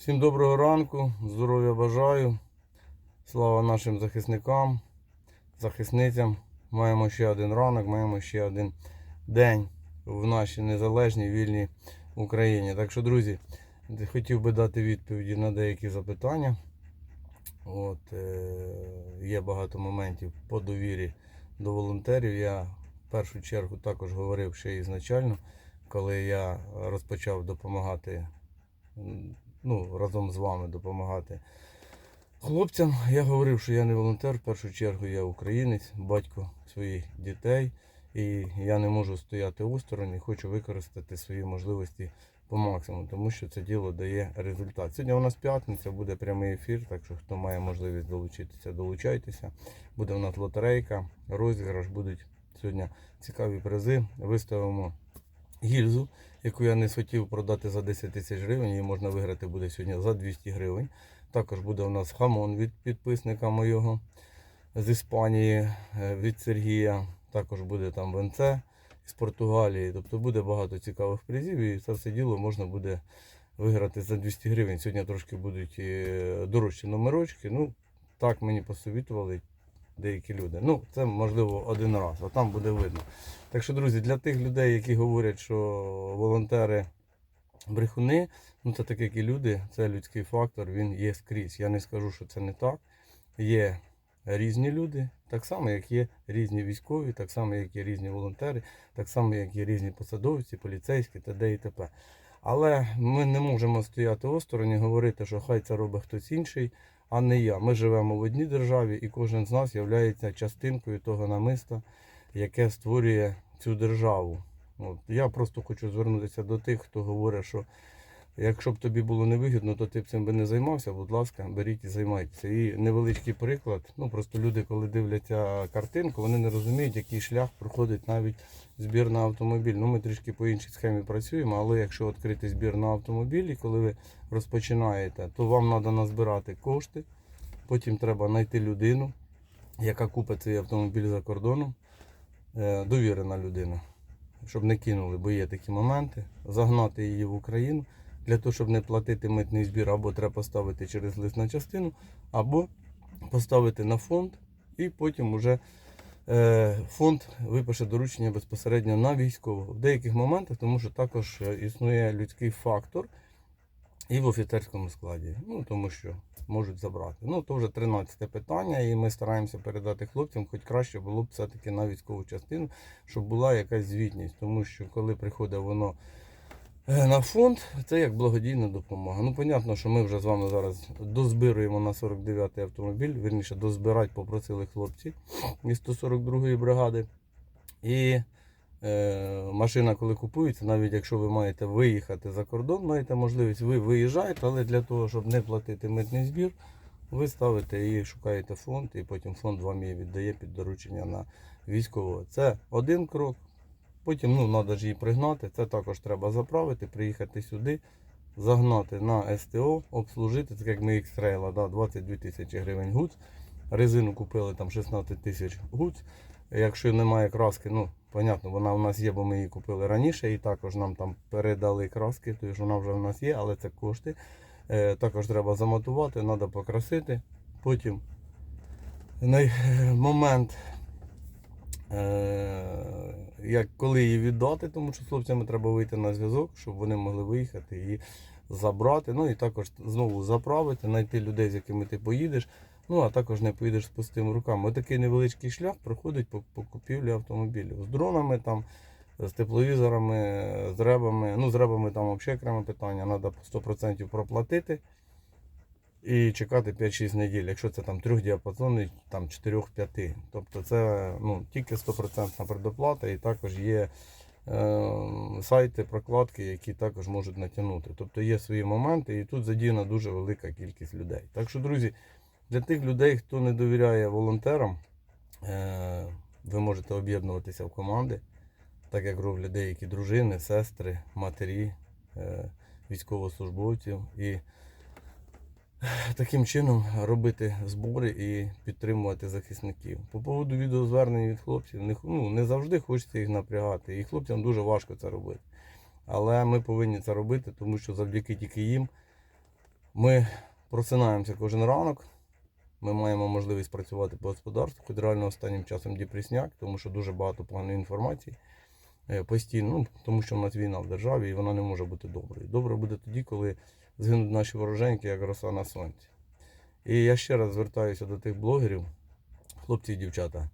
Всім доброго ранку, здоров'я бажаю. Слава нашим захисникам, захисницям. Маємо ще один ранок, маємо ще один день в нашій незалежній вільній Україні. Так що, друзі, хотів би дати відповіді на деякі запитання. От, е, є багато моментів по довірі до волонтерів. Я в першу чергу також говорив ще ізначально, коли я розпочав допомагати ну, разом з вами допомагати хлопцям. Я говорив, що я не волонтер, в першу чергу я українець, батько своїх дітей. І я не можу стояти осторонь і хочу використати свої можливості по максимуму, тому що це діло дає результат. Сьогодні у нас п'ятниця, буде прямий ефір, так що хто має можливість долучитися, долучайтеся. Буде у нас лотерейка, розіграш, будуть сьогодні цікаві призи. Виставимо гільзу, яку я не хотів продати за 10 тисяч гривень, її можна виграти буде сьогодні за 200 гривень. Також буде у нас хамон від підписника моєго з Іспанії, е, від Сергія. Також буде там венце з Португалії. Тобто буде багато цікавих призів і це все діло можна буде виграти за 200 гривень. Сьогодні трошки будуть е, дорожчі номерочки. Ну, так мені посовітували деякі люди. Ну, це можливо один раз, а там буде видно. Так що, друзі, для тих людей, які говорять, що волонтери брехуни, ну це такі які люди, це людський фактор, він є скрізь. Я не скажу, що це не так. Є різні люди, так само, як є різні військові, так само, як є різні волонтери, так само, як є різні посадовці, поліцейські т.д. і т.п. Але ми не можемо стояти осторонь і говорити, що хай це робить хтось інший, а не я. Ми живемо в одній державі, і кожен з нас є частинкою того намиста, яке створює цю державу. От. Я просто хочу звернутися до тих, хто говорить, що якщо б тобі було невигідно, то ти б цим би не займався. Будь ласка, беріть і займайтеся. І невеличкий приклад. Ну просто люди, коли дивляться картинку, вони не розуміють, який шлях проходить навіть збір на автомобіль. Ну ми трішки по іншій схемі працюємо, але якщо відкрити збір на автомобіль, і коли ви розпочинаєте, то вам треба назбирати кошти. Потім треба знайти людину, яка купить цей автомобіль за кордоном. Е, Довірена людина щоб не кинули, бо є такі моменти, загнати її в Україну для того, щоб не платити митний збір, або треба поставити через лист на частину, або поставити на фонд, і потім вже е, фонд випише доручення безпосередньо на військового. В деяких моментах, тому що також е, існує людський фактор і в офіцерському складі. Ну тому що можуть забрати. Ну то вже 13 питання, і ми стараємося передати хлопцям, хоч краще було б все-таки на військову частину, щоб була якась звітність. Тому що коли приходить воно на фонд, це як благодійна допомога. Ну, понятно, що ми вже з вами зараз дозбируємо на 49-й автомобіль. Вірніше, дозбирати попросили хлопці із 142-ї бригади. І Е, машина, коли купується, навіть якщо ви маєте виїхати за кордон, маєте можливість, ви виїжджаєте, але для того, щоб не платити митний збір, ви ставите і шукаєте фонд, і потім фонд вам її віддає під доручення на військового. Це один крок. Потім ну, треба ж її пригнати. Це також треба заправити, приїхати сюди, загнати на СТО, обслужити, так як ми X-Trail, да, 22 тисячі гривень гуц. Резину купили там 16 тисяч гуц. Якщо немає краски, ну, понятно, вона у нас є, бо ми її купили раніше, і також нам там передали краски, тож вона вже у нас є, але це кошти. Е, також треба замотувати, треба покрасити. Потім на момент, е, як коли її віддати, тому що з хлопцями треба вийти на зв'язок, щоб вони могли виїхати і забрати. Ну і також знову заправити, знайти людей, з якими ти поїдеш. Ну, а також не поїдеш з пустими руками. Отакий невеличкий шлях проходить по, купівлі автомобілів. З дронами, там, з тепловізорами, з ребами. Ну, з ребами там взагалі окреме питання. Треба 100% проплатити і чекати 5-6 неділь. Якщо це там трьохдіапазонний, там 4-5. Тобто це ну, тільки 100% предоплата і також є. е, Сайти, прокладки, які також можуть натягнути. Тобто є свої моменти, і тут задіяна дуже велика кількість людей. Так що, друзі, для тих людей, хто не довіряє волонтерам, е, ви можете об'єднуватися в команди, так як роблять деякі дружини, сестри, матері, е, військовослужбовців. І таким чином робити збори і підтримувати захисників. По поводу відеозвернень від хлопців, не, ну, не завжди хочеться їх напрягати. І хлопцям дуже важко це робити. Але ми повинні це робити, тому що завдяки тільки їм Ми просинаємося кожен ранок. Ми маємо можливість працювати по господарству, хоч реально останнім часом депресняк, тому що дуже багато поганої інформації е, постійно, ну, тому що в нас війна в державі і вона не може бути доброю. Добре буде тоді, коли згинуть наші вороженьки, як роса на сонці. І я ще раз звертаюся до тих блогерів, хлопці і дівчата.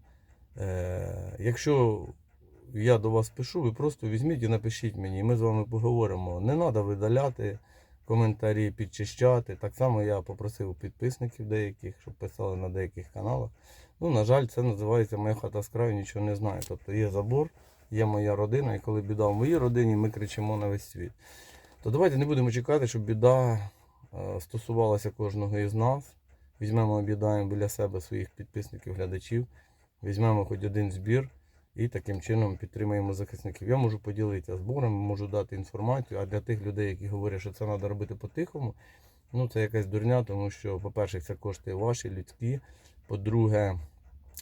Е, якщо я до вас пишу, ви просто візьміть і напишіть мені, і ми з вами поговоримо. Не треба видаляти коментарі, підчищати. Так само я попросив підписників деяких, щоб писали на деяких каналах. Ну, на жаль, це називається моя хата з краю, нічого не знаю. Тобто є забор, є моя родина, і коли біда в моїй родині, ми кричимо на весь світ. То давайте не будемо чекати, щоб біда е, стосувалася кожного із нас. Візьмемо, об'єднаємо біля себе своїх підписників, глядачів, візьмемо хоч один збір і таким чином підтримаємо захисників. Я можу поділитися збором, можу дати інформацію, а для тих людей, які говорять, що це треба робити по-тихому, ну це якась дурня, тому що, по-перше, це кошти ваші, людські. По-друге,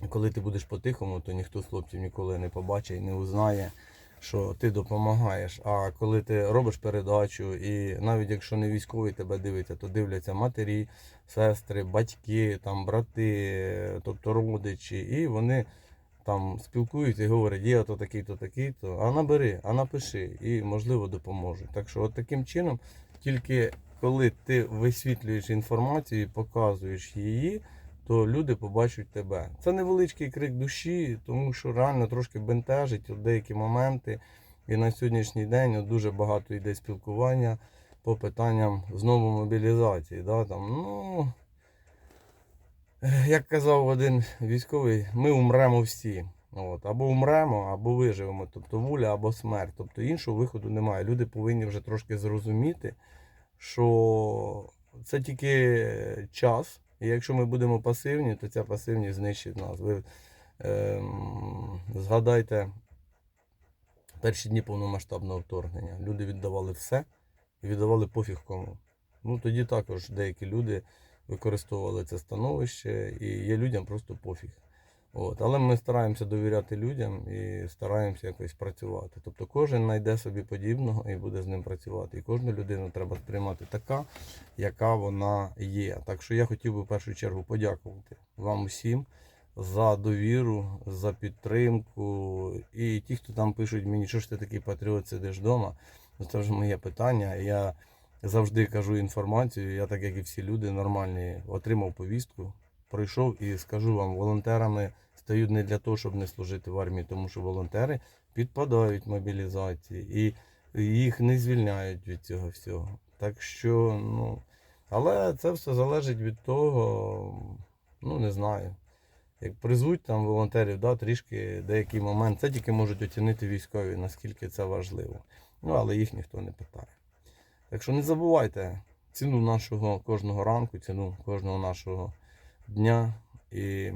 коли ти будеш по-тихому, то ніхто з хлопців ніколи не побачить і не узнає, що ти допомагаєш. А коли ти робиш передачу, і навіть якщо не військовий тебе дивиться, то дивляться матері, сестри, батьки, там, брати, тобто родичі, і вони там спілкуються і говорять, є то такий, то такий, то а набери, а напиши, і можливо допоможуть. Так що, от таким чином, тільки коли ти висвітлюєш інформацію і показуєш її, то люди побачать тебе. Це невеличкий крик душі, тому що реально трошки бентежить деякі моменти. І на сьогоднішній день дуже багато йде спілкування по питанням знову мобілізації. Да, там, ну, як казав один військовий, ми умремо всі. От, або умремо, або виживемо. Тобто воля або смерть. Тобто іншого виходу немає. Люди повинні вже трошки зрозуміти, що це тільки час. І якщо ми будемо пасивні, то ця пасивність знищить нас. Ви е, згадайте перші дні повномасштабного вторгнення. Люди віддавали все і віддавали пофіг кому. Ну тоді також деякі люди використовували це становище, і є людям просто пофіг. От. Але ми стараємося довіряти людям і стараємося якось працювати. Тобто кожен знайде собі подібного і буде з ним працювати. І кожну людину треба сприймати така, яка вона є. Так що я хотів би в першу чергу подякувати вам усім за довіру, за підтримку. І ті, хто там пишуть мені, що ж ти такий патріот, сидиш вдома, ну це вже моє питання. Я завжди кажу інформацію. Я, так як і всі люди, нормальні, отримав повістку, пройшов і скажу вам, волонтерами стають не для того, щоб не служити в армії, тому що волонтери підпадають мобілізації і їх не звільняють від цього всього. Так що, ну, але це все залежить від того, ну не знаю. Як призвуть там волонтерів, да, трішки деякий момент, це тільки можуть оцінити військові, наскільки це важливо. Ну, але їх ніхто не питає. Так що не забувайте ціну нашого кожного ранку, ціну кожного нашого дня і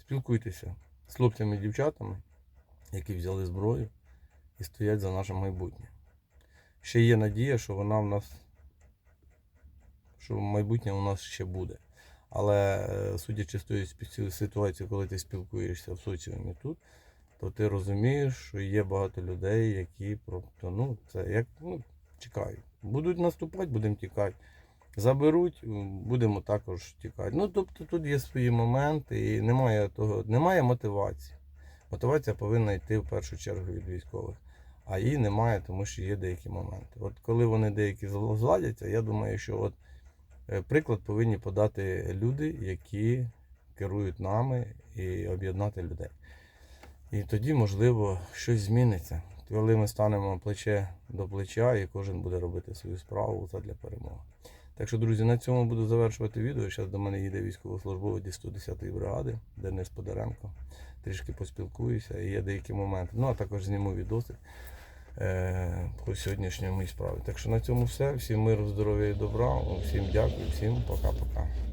спілкуйтеся з хлопцями і дівчатами, які взяли зброю і стоять за наше майбутнє. Ще є надія, що вона в нас, що майбутнє у нас ще буде. Але е, судячи з тої ситуації, коли ти спілкуєшся в соціумі тут, то ти розумієш, що є багато людей, які просто, ну, це як ну, чекають. Будуть наступати, будемо тікати. Заберуть, будемо також тікати. Ну, тобто тут є свої моменти і немає того, немає мотивації. Мотивація повинна йти в першу чергу від військових. А її немає, тому що є деякі моменти. От коли вони деякі зладяться, я думаю, що от е, приклад повинні подати люди, які керують нами і об'єднати людей. І тоді, можливо, щось зміниться. Коли ми станемо плече до плеча і кожен буде робити свою справу задля перемоги. Так що, друзі, на цьому буду завершувати відео. Зараз до мене їде військовослужбовець 110-ї бригади, Денис Подоренко. Трішки поспілкуюся і є деякі моменти. Ну, а також зніму відоси е, по сьогоднішньому моїй справі. Так що на цьому все. Всім миру, здоров'я і добра. Всім дякую, всім пока-пока.